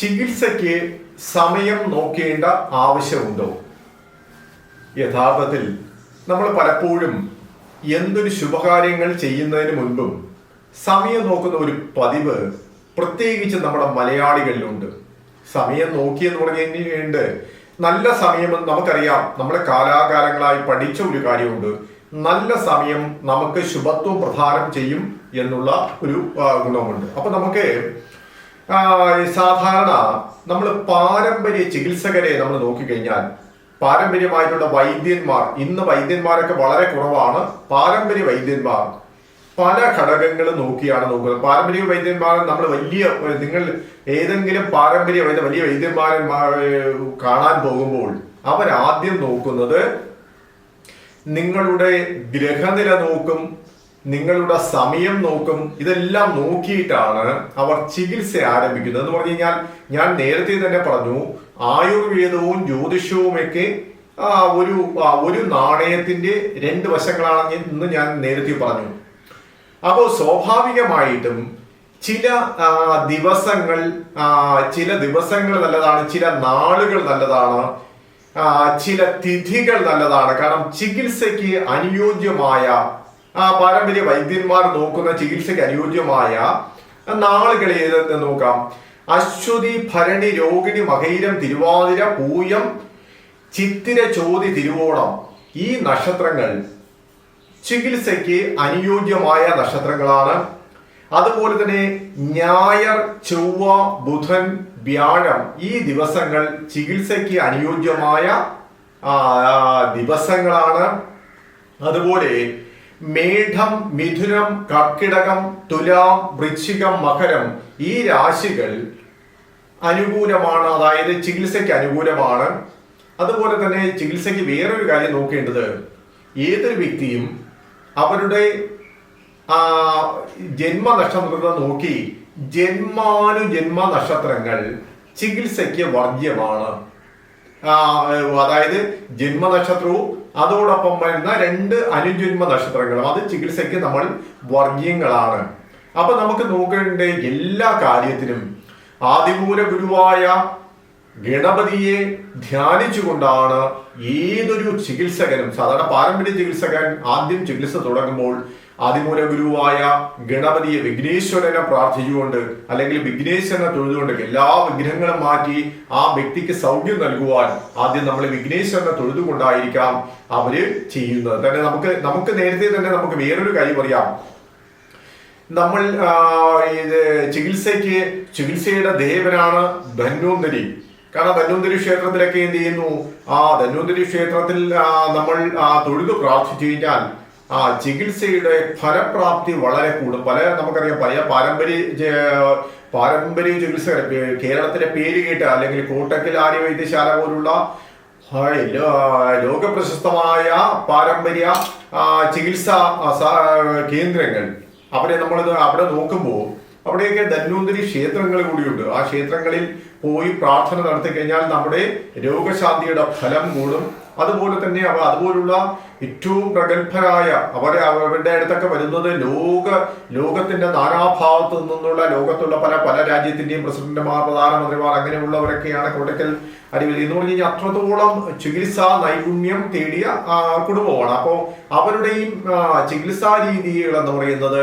ചികിത്സയ്ക്ക് സമയം നോക്കേണ്ട ആവശ്യമുണ്ടോ? യഥാർത്ഥത്തിൽ നമ്മൾ പലപ്പോഴും എന്തൊരു ശുഭകാര്യങ്ങൾ ചെയ്യുന്നതിന് മുൻപും സമയം നോക്കുന്ന ഒരു പതിവ് പ്രത്യേകിച്ച് നമ്മുടെ മലയാളികളിലുണ്ട്. സമയം നോക്കിയെന്ന് പറഞ്ഞുകഴിഞ്ഞുണ്ട് നല്ല സമയം എന്ന് നമുക്കറിയാം. നമ്മളെ കാലാകാലങ്ങളായി പഠിച്ച ഒരു കാര്യമുണ്ട്. നല്ല സമയം നമുക്ക് ശുഭത്വം പ്രധാനം ചെയ്യും എന്നുള്ള ഒരു ഗുണമുണ്ട്. അപ്പൊ നമുക്ക് സാധാരണ നമ്മൾ പാരമ്പര്യ ചികിത്സകരെ നമ്മൾ നോക്കിക്കഴിഞ്ഞാൽ പാരമ്പര്യമായിട്ടുള്ള വൈദ്യന്മാർ ഇന്ന് വൈദ്യന്മാരൊക്കെ വളരെ കുറവാണ്. പാരമ്പര്യ വൈദ്യന്മാർ പല ഘടകങ്ങൾ നോക്കിയാണ് നോക്കുന്നത്. പാരമ്പര്യ വൈദ്യന്മാർ നമ്മൾ വലിയ നിങ്ങൾ ഏതെങ്കിലും പാരമ്പര്യ വൈദ്യ വലിയ വൈദ്യന്മാരെ കാണാൻ പോകുമ്പോൾ അവരാദ്യം നോക്കുന്നത് നിങ്ങളുടെ ഗ്രഹനില നോക്കും നിങ്ങളുടെ സമയം നോക്കും ഇതെല്ലാം നോക്കിയിട്ടാണ് അവർ ചികിത്സ ആരംഭിക്കുന്നത് എന്ന് പറഞ്ഞു കഴിഞ്ഞാൽ ഞാൻ നേരത്തെ തന്നെ പറഞ്ഞു ആയുർവേദവും ജ്യോതിഷവുമൊക്കെ ഒരു ഒരു നാണയത്തിന്റെ രണ്ട് വശങ്ങളാണ് ഇന്ന് ഞാൻ നേരത്തെ പറഞ്ഞു. അപ്പോൾ സ്വാഭാവികമായിട്ടും ചില ദിവസങ്ങൾ ചില ദിവസങ്ങൾ നല്ലതാണ് ചില നാളുകൾ നല്ലതാണ് ചില തിഥികൾ നല്ലതാണ്. കാരണം ചികിത്സയ്ക്ക് അനുയോജ്യമായ പാരമ്പര്യ വൈദ്യന്മാർ നോക്കുന്ന ചികിത്സയ്ക്ക് അനുയോജ്യമായ നാളുകൾ ഏതെന്ന് നോക്കാം. അശ്വതി ഭരണി രോഹിണി മകൈരം തിരുവാതിര പൂയം ചിത്തിര ചോതി തിരുവോണം ഈ നക്ഷത്രങ്ങൾ ചികിത്സയ്ക്ക് അനുയോജ്യമായ നക്ഷത്രങ്ങളാണ്. അതുപോലെ തന്നെ ഞായർ ചൊവ്വ ബുധൻ വ്യാഴം ഈ ദിവസങ്ങൾ ചികിത്സയ്ക്ക് അനുയോജ്യമായ ആ, ആ, ദിവസങ്ങളാണ്. അതുപോലെ മേഘം മിഥുനം കർക്കിടകം തുലാം വൃശ്ചികം മകരം ഈ രാശികൾ അനുകൂലമാണ്. അതായത് ചികിത്സയ്ക്ക് അനുകൂലമാണ്. അതുപോലെ തന്നെ ചികിത്സയ്ക്ക് വേറൊരു കാര്യം നോക്കേണ്ടത്. ഏതൊരു വ്യക്തിയും അവരുടെ ജന്മ നക്ഷത്രത്തെ നോക്കി ജന്മാനുജന്മ നക്ഷത്രങ്ങൾ ചികിത്സയ്ക്ക് വർജ്യമാണ്. അതായത് ജന്മനക്ഷത്രവും അതോടൊപ്പം വരുന്ന രണ്ട് അനുജന്മ നക്ഷത്രങ്ങളും അത് ചികിത്സയ്ക്ക് നമ്മൾ വർഗീയങ്ങളാണ്. അപ്പൊ നമുക്ക് നോക്കേണ്ട എല്ലാ കാര്യത്തിനും ആദിമൂല ഗുരുവായ ഗണപതിയെ ധ്യാനിച്ചുകൊണ്ടാണ് ഏതൊരു ചികിത്സകനും സാധാരണ പാരമ്പര്യ ചികിത്സകൻ ആദ്യം ചികിത്സ തുടങ്ങുമ്പോൾ ആദിമൂല ഗുരുവായ ഗണപതിയെ വിഘ്നേശ്വരനെ പ്രാർത്ഥിച്ചുകൊണ്ട് അല്ലെങ്കിൽ വിഘ്നേശ്വരനെ തൊഴുതുകൊണ്ട് എല്ലാ വിഗ്രഹങ്ങളും മാറ്റി ആ വ്യക്തിക്ക് സൗഖ്യം നൽകുവാൻ ആദ്യം നമ്മൾ വിഘ്നേശ്വരനെ തൊഴുതുകൊണ്ടായിരിക്കാം അവർ ചെയ്യുന്നത്. തന്നെ നമുക്ക് നമുക്ക് നേരത്തെ തന്നെ നമുക്ക് വേറൊരു കാര്യം അറിയാം നമ്മൾ ഇത് ചികിത്സയ്ക്ക് ചികിത്സയുടെ ദേവനാണ് ധന്വന്തരി. കാരണം ധന്വന്തരി ക്ഷേത്രത്തിലൊക്കെ എന്ത് ചെയ്യുന്നു? ആ ധന്വന്തരി ക്ഷേത്രത്തിൽ നമ്മൾ തൊഴുതു പ്രാർത്ഥിച്ചു കഴിഞ്ഞാൽ ആ ചികിത്സയുടെ ഫലപ്രാപ്തി വളരെ കൂടും. പല നമുക്കറിയാം പല പാരമ്പര്യ പാരമ്പര്യ ചികിത്സ കേരളത്തിലെ പേര് കേട്ട് അല്ലെങ്കിൽ കോട്ടക്കൽ ആര്യവൈദ്യശാല പോലുള്ള ലോകപ്രശസ്തമായ പാരമ്പര്യ ചികിത്സാ കേന്ദ്രങ്ങൾ. അവരെ നമ്മൾ അവിടെ നോക്കുമ്പോൾ അവിടെയൊക്കെ ധന്വന്തരി ക്ഷേത്രങ്ങൾ കൂടിയുണ്ട്. ആ ക്ഷേത്രങ്ങളിൽ പോയി പ്രാർത്ഥന നടത്തി കഴിഞ്ഞാൽ നമ്മുടെ രോഗശാന്തിയുടെ ഫലം കൂടും. അതുപോലെ തന്നെ അവ അതുപോലുള്ള ഏറ്റവും പ്രഗത്ഭരായ അവരെ അവരുടെ അടുത്തൊക്കെ വരുന്നത് ലോക ലോകത്തിന്റെ നാനാഭാഗത്തു നിന്നുള്ള ലോകത്തുള്ള പല പല രാജ്യത്തിന്റെയും പ്രസിഡന്റുമാർ പ്രധാനമന്ത്രിമാർ അങ്ങനെയുള്ളവരൊക്കെയാണ് കൊടുക്കൽ അരിവിൽ എന്ന് പറഞ്ഞു കഴിഞ്ഞാൽ അത്രത്തോളം ചികിത്സാ നൈപുണ്യം തേടിയ കുടുംബമാണ്. അപ്പോൾ അവരുടെയും ചികിത്സാ രീതികൾ എന്ന് പറയുന്നത്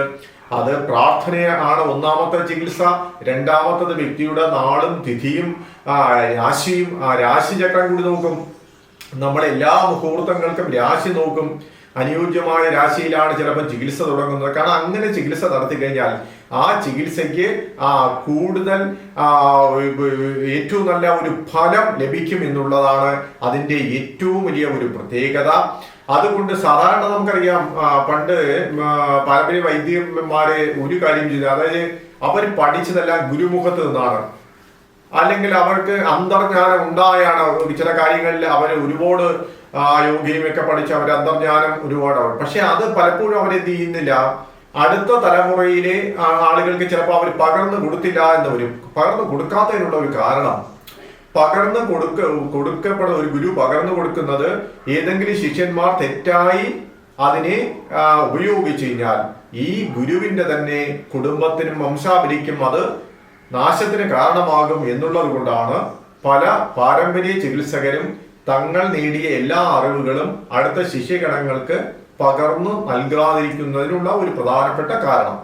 അത് പ്രാർത്ഥനയാണ് ഒന്നാമത്തെ ചികിത്സ രണ്ടാമത്തത് വ്യക്തിയുടെ നാളും തിഥിയും രാശിയും ആ രാശി ചക്രം കൂടി നോക്കും. നമ്മുടെ എല്ലാ മുഹൂർത്തങ്ങൾക്കും രാശി നോക്കും. അനുയോജ്യമായ രാശിയിലാണ് ചിലപ്പോൾ ചികിത്സ തുടങ്ങുന്നത്. കാരണം അങ്ങനെ ചികിത്സ നടത്തി കഴിഞ്ഞാൽ ആ ചികിത്സയ്ക്ക് ആ കൂടുതൽ ഏറ്റവും നല്ല ഒരു ഫലം ലഭിക്കും എന്നുള്ളതാണ് അതിന്റെ ഏറ്റവും വലിയ ഒരു പ്രത്യേകത. അതുകൊണ്ട് സാധാരണ നമുക്കറിയാം പണ്ട് പാരമ്പര്യ വൈദ്യന്മാരെ ഒരു കാര്യം ചെയ്തു അതായത് അവർ പഠിച്ചതെല്ലാം ഗുരുമുഖത്ത് നിന്നാണ്. അല്ലെങ്കിൽ അവർക്ക് അന്തർജ്ഞാനം ഉണ്ടായാണ്. ചില കാര്യങ്ങളിൽ അവർ ഒരുപാട് യോഗയുമൊക്കെ പഠിച്ച് അവർ അന്തർജ്ഞാനം ഒരുപാടാണ് പക്ഷെ അത് പലപ്പോഴും അവരെന്ത് ചെയ്യുന്നില്ല. അടുത്ത തലമുറയിലെ ആളുകൾക്ക് ചിലപ്പോൾ അവർ പകർന്നു കൊടുത്തില്ല എന്ന് വരും. പകർന്നു കൊടുക്കാത്തതിനുള്ള ഒരു കാരണം പകർന്നു കൊടുക്ക കൊടുക്കപ്പെടുന്ന ഒരു ഗുരു പകർന്നു കൊടുക്കുന്നത് ഏതെങ്കിലും ശിഷ്യന്മാർ തെറ്റായി അതിനെ ഉപയോഗിച്ചു കഴിഞ്ഞാൽ ഈ ഗുരുവിന്റെ തന്നെ കുടുംബത്തിനും വംശാപരിക്കും അത് നാശത്തിന് കാരണമാകും എന്നുള്ളത് കൊണ്ടാണ് പല പാരമ്പര്യ ചികിത്സകരും തങ്ങൾ നേടിയ എല്ലാ അറിവുകളും അടുത്ത ശിഷ്യഗണങ്ങൾക്ക് പകർന്നു നൽകാതിരിക്കുന്നതിനുള്ള ഒരു പ്രധാനപ്പെട്ട കാരണം.